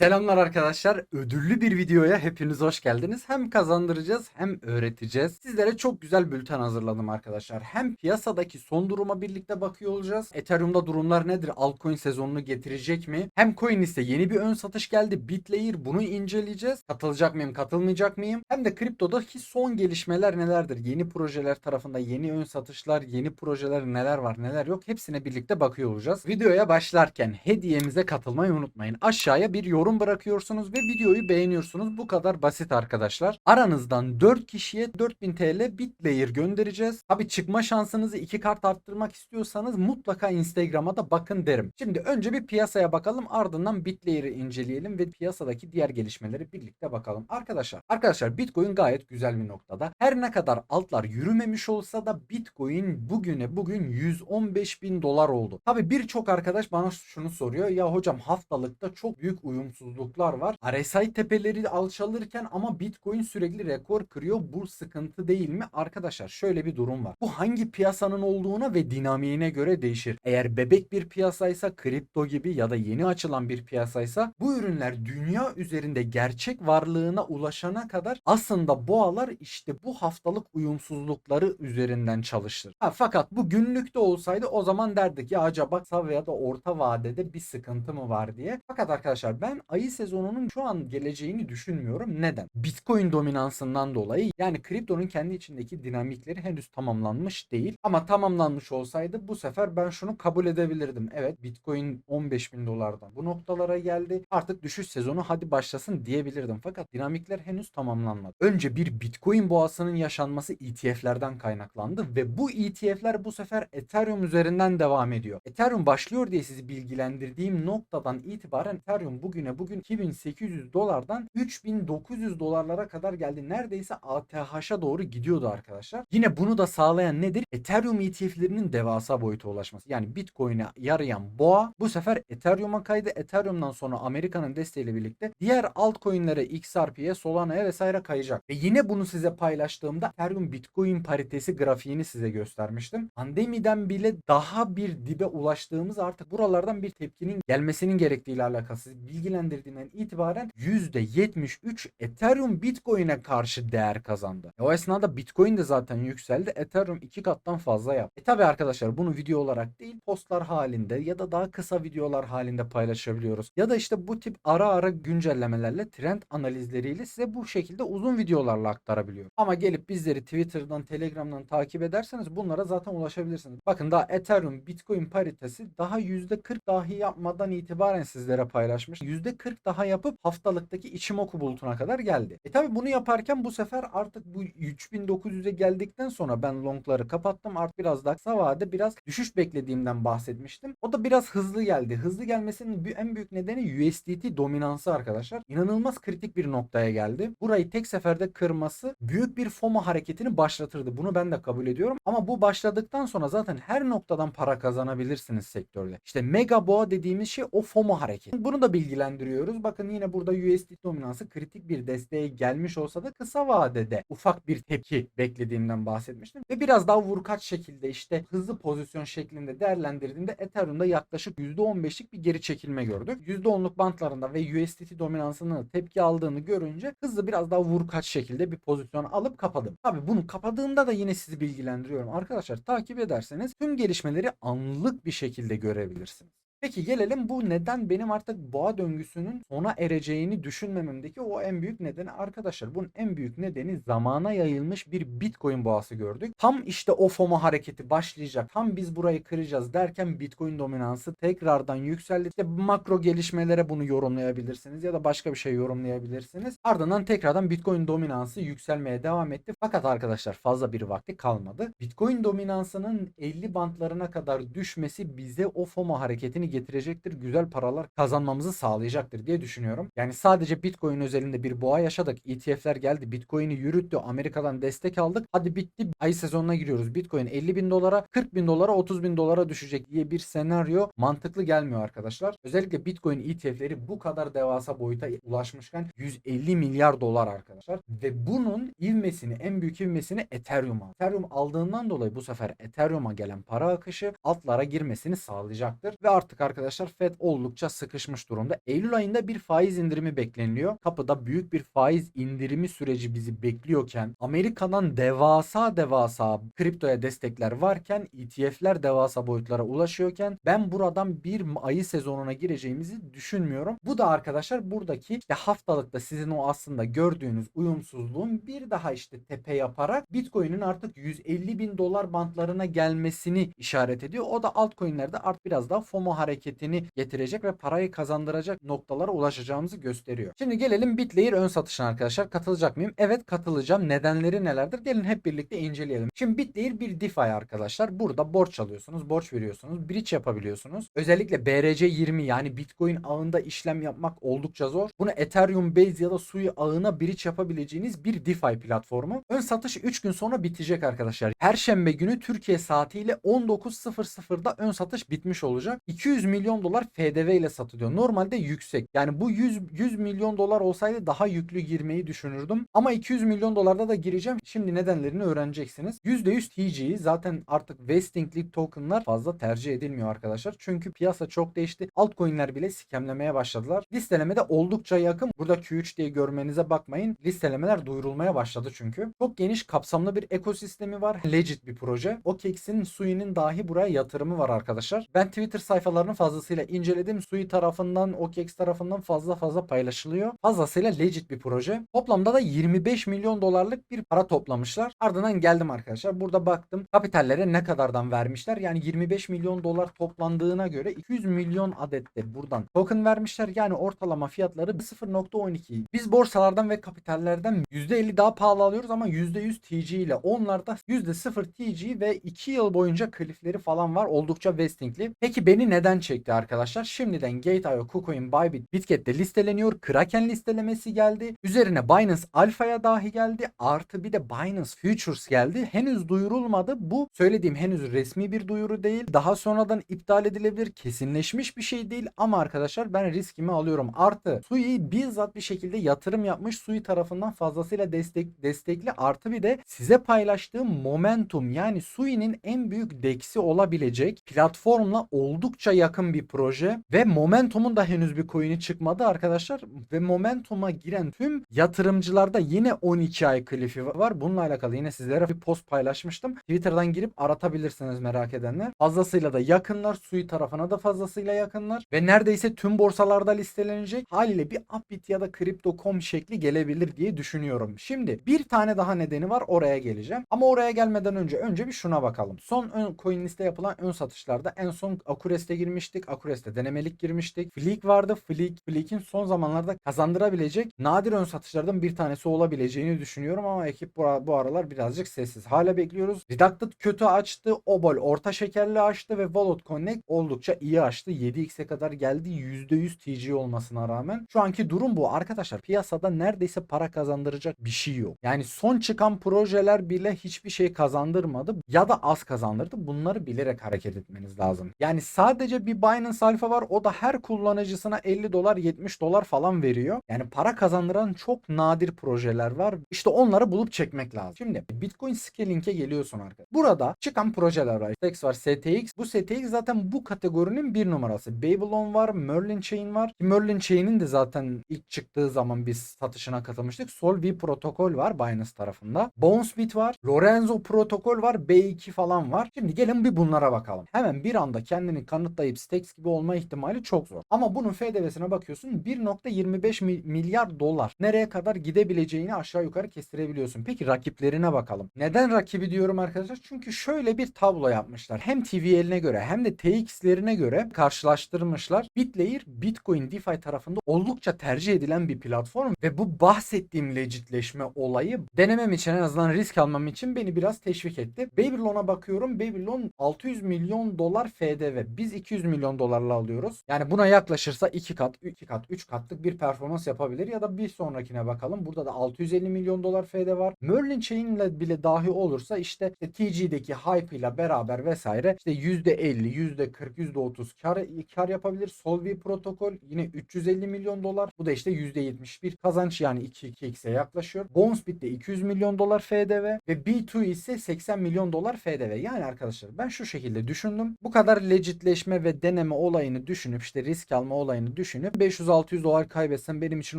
Selamlar arkadaşlar. Ödüllü bir videoya hepiniz hoş geldiniz. Hem kazandıracağız hem öğreteceğiz. Sizlere çok güzel bülten hazırladım arkadaşlar. Hem piyasadaki son duruma birlikte bakıyor olacağız. Ethereum'da durumlar nedir? Altcoin sezonunu getirecek mi? Hem Coinlist'e yeni bir ön satış geldi. Bitlayer bunu inceleyeceğiz. Katılacak mıyım, katılmayacak mıyım? Hem de kriptodaki son gelişmeler nelerdir? Yeni projeler tarafında yeni ön satışlar, yeni projeler neler var, neler yok? Hepsine birlikte bakıyor olacağız. Videoya başlarken hediyemize katılmayı unutmayın. Aşağıya bir yorum bırakıyorsunuz ve videoyu beğeniyorsunuz. Bu kadar basit arkadaşlar. Aranızdan 4 kişiye 4000 TL Bitlayer göndereceğiz. Abi çıkma şansınızı 2 kart arttırmak istiyorsanız mutlaka Instagram'a da bakın derim. Şimdi önce bir piyasaya bakalım ardından Bitlayer'ı inceleyelim ve piyasadaki diğer gelişmeleri birlikte bakalım. Arkadaşlar, arkadaşlar Bitcoin gayet güzel bir noktada. Her ne kadar altlar yürümemiş olsa da Bitcoin bugüne bugün 115 bin dolar oldu. Tabi birçok arkadaş bana şunu soruyor. Ya hocam haftalıkta çok büyük uyumsuzluklar var. RSI tepeleri alçalırken ama Bitcoin sürekli rekor kırıyor. Bu sıkıntı değil mi? Arkadaşlar şöyle bir durum var. Bu hangi piyasanın olduğuna ve dinamiğine göre değişir. Eğer bebek bir piyasaysa kripto gibi ya da yeni açılan bir piyasaysa bu ürünler dünya üzerinde gerçek varlığına ulaşana kadar aslında boğalar işte bu haftalık uyumsuzlukları üzerinden çalışır. Ha, fakat bu günlükte olsaydı o zaman derdik ya acaba kısa veya da orta vadede bir sıkıntı mı var diye. Fakat arkadaşlar ben ayı sezonunun şu an geleceğini düşünmüyorum. Neden? Bitcoin dominansından dolayı yani kriptonun kendi içindeki dinamikleri henüz tamamlanmış değil. Ama tamamlanmış olsaydı bu sefer ben şunu kabul edebilirdim. Evet Bitcoin 15 bin dolardan bu noktalara geldi. Artık düşüş sezonu hadi başlasın diyebilirdim. Fakat dinamikler henüz tamamlanmadı. Önce bir Bitcoin boğasının yaşanması ETF'lerden kaynaklandı ve bu ETF'ler bu sefer Ethereum üzerinden devam ediyor. Ethereum başlıyor diye sizi bilgilendirdiğim noktadan itibaren Ethereum bugüne bugün 2800 dolardan 3900 dolarlara kadar geldi. Neredeyse ATH'a doğru gidiyordu arkadaşlar. Yine bunu da sağlayan nedir? Ethereum ETF'lerinin devasa boyuta ulaşması. Yani Bitcoin'e yarayan boğa bu sefer Ethereum'a kaydı. Ethereum'dan sonra Amerika'nın desteğiyle birlikte diğer altcoin'lere XRP'ye, Solana'ya vesaire kayacak. Ve yine bunu size paylaştığımda Ethereum Bitcoin paritesi grafiğini size göstermiştim. Pandemiden bile daha bir dibe ulaştığımız artık buralardan bir tepkinin gelmesinin gerektiğiyle alakalı sizi bilgilendirdiğimden itibaren %73 Ethereum Bitcoin'e karşı değer kazandı. E o esnada Bitcoin de zaten yükseldi. Ethereum iki kattan fazla yaptı. E tabi arkadaşlar bunu video olarak değil postlar halinde ya da daha kısa videolar halinde paylaşabiliyoruz. Ya da işte bu tip ara ara güncellemelerle trend analizleriyle size bu şekilde uzun videolarla aktarabiliyorum. Ama gelip bizleri Twitter'dan, Telegram'dan takip ederseniz bunlara zaten ulaşabilirsiniz. Bakın daha Ethereum Bitcoin paritesi daha %40 dahi yapmadan itibaren sizlere paylaşmış. %40 daha yapıp haftalıktaki Ichimoku bulutuna kadar geldi. E tabi bunu yaparken bu sefer artık bu 3900'e geldikten sonra ben longları kapattım. Artık biraz daha kısa vade biraz düşüş beklediğimden bahsetmiştim. O da biraz hızlı geldi. Hızlı gelmesinin en büyük nedeni USDT dominansı arkadaşlar. İnanılmaz kritik bir noktaya geldi. Burayı tek seferde kırması büyük bir FOMO hareketini başlatırdı. Bunu ben de kabul ediyorum. Ama bu başladıktan sonra zaten her noktadan para kazanabilirsiniz sektörde. İşte mega boğa dediğimiz şey o FOMO hareketi. Bunu da bilgilendiriyoruz. Bakın yine burada USDT dominansı kritik bir desteğe gelmiş olsa da kısa vadede ufak bir tepki beklediğimden bahsetmiştim. Ve biraz daha vurkaç şekilde işte hızlı pozisyon şeklinde değerlendirdiğimde Ethereum'da yaklaşık %15'lik bir geri çekilme gördük. %10'luk bantlarında ve USDT dominansının tepki aldığını görünce hızlı biraz daha vurkaç şekilde bir pozisyon alıp kapadım. Tabi bunu kapadığımda da yine sizi bilgilendiriyorum. Arkadaşlar takip ederseniz tüm gelişmeleri anlık bir şekilde görebilirsiniz. Peki gelelim bu neden benim artık boğa döngüsünün sona ereceğini düşünmememdeki o en büyük nedeni arkadaşlar. Bunun en büyük nedeni zamana yayılmış bir Bitcoin boğası gördük. Tam işte o FOMO hareketi başlayacak. Tam biz burayı kıracağız derken Bitcoin dominansı tekrardan yükseldi. İşte makro gelişmelere bunu yorumlayabilirsiniz ya da başka bir şey yorumlayabilirsiniz. Ardından tekrardan Bitcoin dominansı yükselmeye devam etti. Fakat arkadaşlar fazla bir vakti kalmadı. Bitcoin dominansının 50 bantlarına kadar düşmesi bize o FOMO hareketini getirecektir. Güzel paralar kazanmamızı sağlayacaktır diye düşünüyorum. Yani sadece Bitcoin özelinde bir boğa yaşadık. ETF'ler geldi. Bitcoin'i yürüttü. Amerika'dan destek aldık. Hadi bitti. Ay sezonuna giriyoruz. Bitcoin 50 bin dolara, 40 bin dolara, 30 bin dolara düşecek diye bir senaryo mantıklı gelmiyor arkadaşlar. Özellikle Bitcoin ETF'leri bu kadar devasa boyuta ulaşmışken 150 milyar dolar arkadaşlar. Ve bunun ivmesini, en büyük ivmesini Ethereum aldı. Ethereum aldığından dolayı bu sefer Ethereum'a gelen para akışı altlara girmesini sağlayacaktır. Ve artık arkadaşlar Fed oldukça sıkışmış durumda. Eylül ayında bir faiz indirimi bekleniliyor. Kapıda büyük bir faiz indirimi süreci bizi bekliyorken Amerika'dan devasa devasa kriptoya destekler varken ETF'ler devasa boyutlara ulaşıyorken ben buradan bir ayı sezonuna gireceğimizi düşünmüyorum. Bu da arkadaşlar buradaki işte haftalıkta sizin o aslında gördüğünüz uyumsuzluğun bir daha işte tepe yaparak Bitcoin'in artık 150 bin dolar bantlarına gelmesini işaret ediyor. O da altcoin'lerde artık biraz daha FOMO hareketini getirecek ve parayı kazandıracak noktalara ulaşacağımızı gösteriyor. Şimdi gelelim Bitlayer ön satışına arkadaşlar. Katılacak mıyım? Evet katılacağım. Nedenleri nelerdir? Gelin hep birlikte inceleyelim. Şimdi Bitlayer bir DeFi arkadaşlar. Burada borç alıyorsunuz, borç veriyorsunuz, bridge yapabiliyorsunuz. Özellikle BRC20 yani Bitcoin ağında işlem yapmak oldukça zor. Bunu Ethereum Base ya da Sui ağına bridge yapabileceğiniz bir DeFi platformu. Ön satış 3 gün sonra bitecek arkadaşlar. Perşembe günü Türkiye saatiyle 19.00'da ön satış bitmiş olacak. 200 milyon dolar FDV ile satılıyor. Normalde yüksek. Yani bu 100, 100 milyon dolar olsaydı daha yüklü girmeyi düşünürdüm. Ama 200 milyon dolarda da gireceğim. Şimdi nedenlerini öğreneceksiniz. %100 TG zaten artık vesting League tokenlar fazla tercih edilmiyor arkadaşlar. Çünkü piyasa çok değişti. Altcoin'ler bile skemlemeye başladılar. Listelemede oldukça yakın. Burada Q3 diye görmenize bakmayın. Listelemeler duyurulmaya başladı çünkü. Çok geniş kapsamlı bir ekosistemi var. Legit bir proje. OKEX'in Sui'nin dahi buraya yatırımı var arkadaşlar. Ben Twitter sayfalarını fazlasıyla inceledim. Sui tarafından, OKEX tarafından fazla fazla paylaşılıyor. Fazlasıyla legit bir proje. Toplamda da 25 milyon dolarlık bir para toplamışlar. Ardından geldim arkadaşlar. Burada baktım kapitallere ne kadardan vermişler. Yani 25 milyon dolar toplandığına göre 200 milyon adette buradan token vermişler. Yani ortalama fiyatları 0.12. Biz borsalardan ve kapitallerden %50 daha pahalı alıyoruz ama %100 TG ile onlarda %0 TG ve 2 yıl boyunca klifleri falan var. Oldukça vestingli. Peki beni neden çekti arkadaşlar? Şimdiden Gate.io, KuCoin, Bybit, Bitget'te listeleniyor. Kraken listelemesi geldi. Üzerine Binance Alpha'ya dahi geldi. Artı bir de Binance Futures geldi. Henüz duyurulmadı. Bu söylediğim henüz resmi bir duyuru değil. Daha sonradan iptal edilebilir. Kesinleşmiş bir şey değil ama arkadaşlar ben riskimi alıyorum. Artı Sui bizzat bir şekilde yatırım yapmış. Sui tarafından fazlasıyla destek destekli. Artı bir de size paylaştığım momentum yani Sui'nin en büyük deksi olabilecek platformla oldukça yakın bir proje ve momentumun da henüz bir coin'i çıkmadı arkadaşlar ve momentuma giren tüm yatırımcılarda yine 12 ay klifi var. Bununla alakalı yine sizlere bir post paylaşmıştım. Twitter'dan girip aratabilirsiniz merak edenler. Fazlasıyla da yakınlar. Sui tarafına da fazlasıyla yakınlar. Ve neredeyse tüm borsalarda listelenecek. Haliyle bir Upbit ya da Crypto.com şekli gelebilir diye düşünüyorum. Şimdi bir tane daha nedeni var. Oraya geleceğim. Ama oraya gelmeden önce önce bir şuna bakalım. Son ön coin liste yapılan ön satışlarda en son Akurest'e girmiştik. Akurest'e denemelik girmiştik. Fleek vardı. Fleek, Fleek'in son zamanlarda kazandırabilecek nadir ön satışlardan bir tanesi olabileceğini düşünüyorum ama ekip bu, bu aralar birazcık sessiz. Hala bekliyoruz. Redacted kötü açtı. Obol orta şekerli açtı ve Wallet Connect oldukça iyi açtı. 7x'e kadar geldi. %100 TG olmasına rağmen. Şu anki durum bu. Arkadaşlar piyasada neredeyse para kazandıracak bir şey yok. Yani son çıkan projeler bile hiçbir şey kazandırmadı ya da az kazandırdı. Bunları bilerek hareket etmeniz lazım. Yani sadece bir Binance Alpha var. O da her kullanıcısına 50 dolar 70 dolar falan veriyor. Yani para kazandıran çok nadir projeler var. İşte onları bulup çekmek lazım. Şimdi Bitcoin Scaling'e geliyorsun arkadaşlar. Burada çıkan projeler var. STX var, STX. Bu STX zaten bu kategorinin bir numarası. Babylon var, Merlin Chain var. Merlin Chain'in de zaten ilk çıktığı zaman biz satışına katılmıştık. Solvi protokol var Binance tarafında. Bonesbit var. Lorenzo protokol var. B2 falan var. Şimdi gelin bir bunlara bakalım. Hemen bir anda kendini kanıtlayıp Stacks gibi olma ihtimali çok zor. Ama bunun FDV'sine bakıyorsun 1.25 mi- milyar dolar. Nereye kadar gidebileceğini aşağı yukarı kestirebiliyorsun. Peki rakiplerine bakalım. Neden rakibi diyorum arkadaşlar? Çünkü şöyle bir tablo yapmışlar. Hem TVL'ine göre hem de TX'lerine göre karşılaştırmışlar. Bitlayer Bitcoin DeFi tarafında oldukça tercih edilen bir platform ve bu bahsettiğim legitleşme olayı denemem için en azından risk almam için beni biraz teşvik etti. Babylon'a bakıyorum. Babylon 600 milyon dolar FDV. Biz 200 milyon dolarla alıyoruz. Yani buna yaklaşırsa 2 kat, 2 kat, 3 katlık bir performans yapabilir ya da bir sonrakine bakalım. Burada da 650 milyon dolar FD var. Merlin Chain ile bile dahi olursa işte, işte TG'deki hype ile beraber vesaire işte %50, %40, %30 kar, kar yapabilir. Solvi protokol yine 350 milyon dolar. Bu da işte %71 kazanç yani 2-2x'e yaklaşıyor. Bonesbit de 200 milyon dolar FDV ve B2 ise 80 milyon dolar FDV. Yani arkadaşlar ben şu şekilde düşündüm. Bu kadar legitleşme ve ve deneme olayını düşünüp işte risk alma olayını düşünüp 500-600 dolar kaybetsem benim için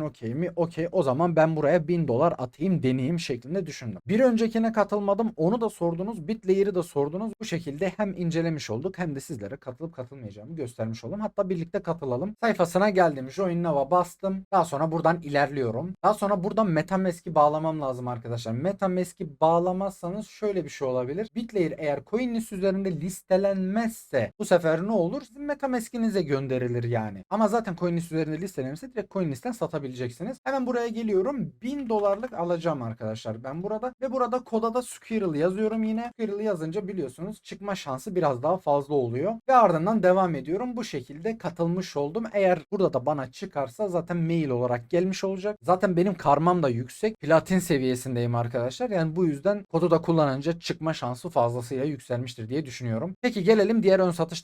okey mi? Okey o zaman ben buraya 1000 dolar atayım deneyeyim şeklinde düşündüm. Bir öncekine katılmadım onu da sordunuz Bitlayer'ı da sordunuz. Bu şekilde hem incelemiş olduk hem de sizlere katılıp katılmayacağımı göstermiş oldum. Hatta birlikte katılalım. Sayfasına geldim. Join Now'a bastım. Daha sonra buradan ilerliyorum. Daha sonra buradan Metamask'i bağlamam lazım arkadaşlar. Metamask'i bağlamazsanız şöyle bir şey olabilir. Bitlayer eğer CoinList üzerinde listelenmezse bu sefer ne olur? Sizin Metamask'inize gönderilir yani. Ama zaten CoinList üzerinde listelenirse direkt CoinList'ten satabileceksiniz. Hemen buraya geliyorum. 1000 dolarlık alacağım arkadaşlar ben burada. Ve burada koda da Squirrel yazıyorum yine. Squirrel yazınca biliyorsunuz çıkma şansı biraz daha fazla oluyor. Ve ardından devam ediyorum. Bu şekilde katılmış oldum. Eğer burada da bana çıkarsa zaten mail olarak gelmiş olacak. Zaten benim karmam da yüksek. Platin seviyesindeyim arkadaşlar. Yani bu yüzden kodu da kullanınca çıkma şansı fazlasıyla yükselmiştir diye düşünüyorum. Peki gelelim diğer ön satış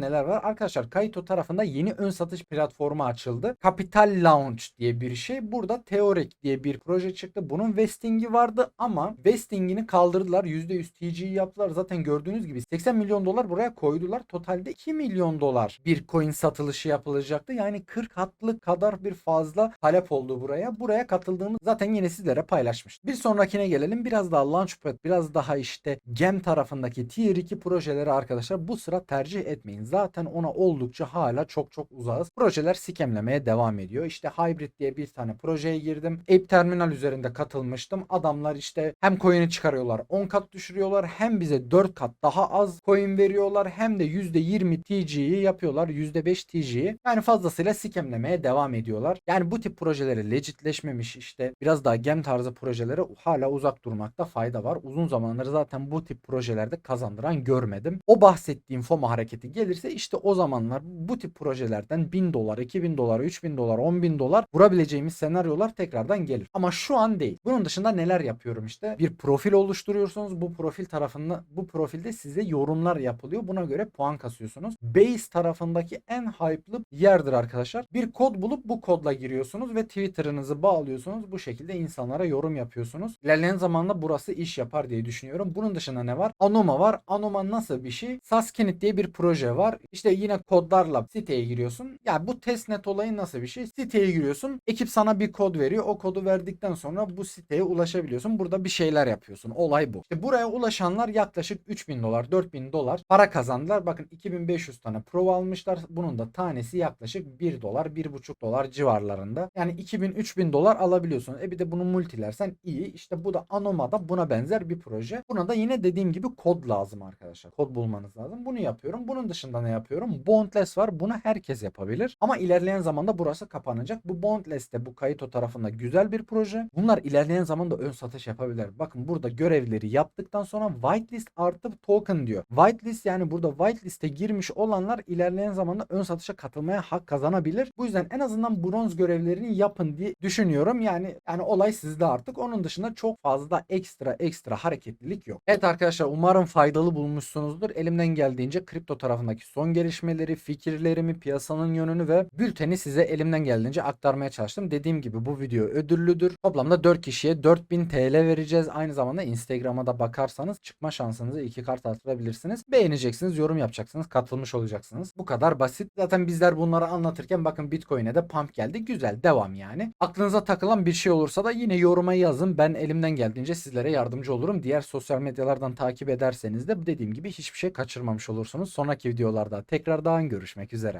neler var? Arkadaşlar Kayto tarafında yeni ön satış platformu açıldı. Capital Launch diye bir şey. Burada Theoric diye bir proje çıktı. Bunun vesting'i vardı ama vesting'ini kaldırdılar. %100 TG yaptılar. Zaten gördüğünüz gibi 80 milyon dolar buraya koydular. Totalde 2 milyon dolar bir coin satılışı yapılacaktı. Yani 40 hatlı kadar bir fazla talep oldu buraya. Buraya katıldığımız zaten yine sizlere paylaşmıştım. Bir sonrakine gelelim. Biraz daha Launchpad, biraz daha işte Gem tarafındaki Tier 2 projeleri arkadaşlar bu sıra tercih etmeyin. Zaten ona oldukça hala çok çok uzağız. Projeler sikemlemeye devam ediyor. İşte Hybrid diye bir tane projeye girdim. Ape Terminal üzerinde katılmıştım. Adamlar işte hem coin'i çıkarıyorlar 10 kat düşürüyorlar hem bize 4 kat daha az coin veriyorlar hem de %20 TG'yi yapıyorlar. %5 TG'yi. Yani fazlasıyla sikemlemeye devam ediyorlar. Yani bu tip projeleri legitleşmemiş işte biraz daha gem tarzı projelere hala uzak durmakta fayda var. Uzun zamandır zaten bu tip projelerde kazandıran görmedim. O bahsettiğim FOMO hareketi gelirse işte o zamanlar bu tip projelerden 1000 dolar, 2000 dolar, 3000 dolar, 10.000 dolar vurabileceğimiz senaryolar tekrardan gelir. Ama şu an değil. Bunun dışında neler yapıyorum işte? Bir profil oluşturuyorsunuz. Bu profil tarafında bu profilde size yorumlar yapılıyor. Buna göre puan kasıyorsunuz. Base tarafındaki en hype'lı yerdir arkadaşlar. Bir kod bulup bu kodla giriyorsunuz ve Twitter'ınızı bağlıyorsunuz. Bu şekilde insanlara yorum yapıyorsunuz. İlerleyen zamanda burası iş yapar diye düşünüyorum. Bunun dışında ne var? Anoma var. Anoma nasıl bir şey? Saskinit diye bir proje var. İşte yine kodlarla siteye giriyorsun. Ya bu testnet olayı nasıl bir şey? Siteye giriyorsun. Ekip sana bir kod veriyor. O kodu verdikten sonra bu siteye ulaşabiliyorsun. Burada bir şeyler yapıyorsun. Olay bu. İşte buraya ulaşanlar yaklaşık 3000 dolar, 4000 dolar para kazandılar. Bakın 2500 tane pro almışlar. Bunun da tanesi yaklaşık 1 dolar, 1,5 dolar civarlarında. Yani 2000-3000 dolar alabiliyorsun. E bir de bunu multilersen iyi. İşte bu da Anoma'da buna benzer bir proje. Buna da yine dediğim gibi kod lazım arkadaşlar. Kod bulmanız lazım. Bunu yapıyorum. Bunun dışında ne yapıyorum? Bondless var. Bunu herkes yapabilir. Ama ilerleyen zamanda burası kapanacak. Bu Bondless de bu Kayito tarafında güzel bir proje. Bunlar ilerleyen zamanda ön satış yapabilir. Bakın burada görevleri yaptıktan sonra whitelist artı token diyor. Whitelist yani burada whitelist'e girmiş olanlar ilerleyen zamanda ön satışa katılmaya hak kazanabilir. Bu yüzden en azından bronz görevlerini yapın diye düşünüyorum. Yani yani olay sizde artık. Onun dışında çok fazla ekstra ekstra hareketlilik yok. Evet arkadaşlar umarım faydalı bulmuşsunuzdur. Elimden geldiğince kripto tarafındaki son gelişmeleri, fikirlerimi, piyasanın yönünü ve bülteni size elimden geldiğince aktarmaya çalıştım. Dediğim gibi bu video ödüllüdür. Toplamda 4 kişiye 4000 TL vereceğiz. Aynı zamanda Instagram'a da bakarsanız çıkma şansınızı iki kart arttırabilirsiniz. Beğeneceksiniz, yorum yapacaksınız, katılmış olacaksınız. Bu kadar basit. Zaten bizler bunları anlatırken bakın Bitcoin'e de pump geldi. Güzel devam yani. Aklınıza takılan bir şey olursa da yine yoruma yazın. Ben elimden geldiğince sizlere yardımcı olurum. Diğer sosyal medyalardan takip ederseniz de dediğim gibi hiçbir şey kaçırmamış olursunuz. Sonraki videolarda tekrardan görüşmek üzere.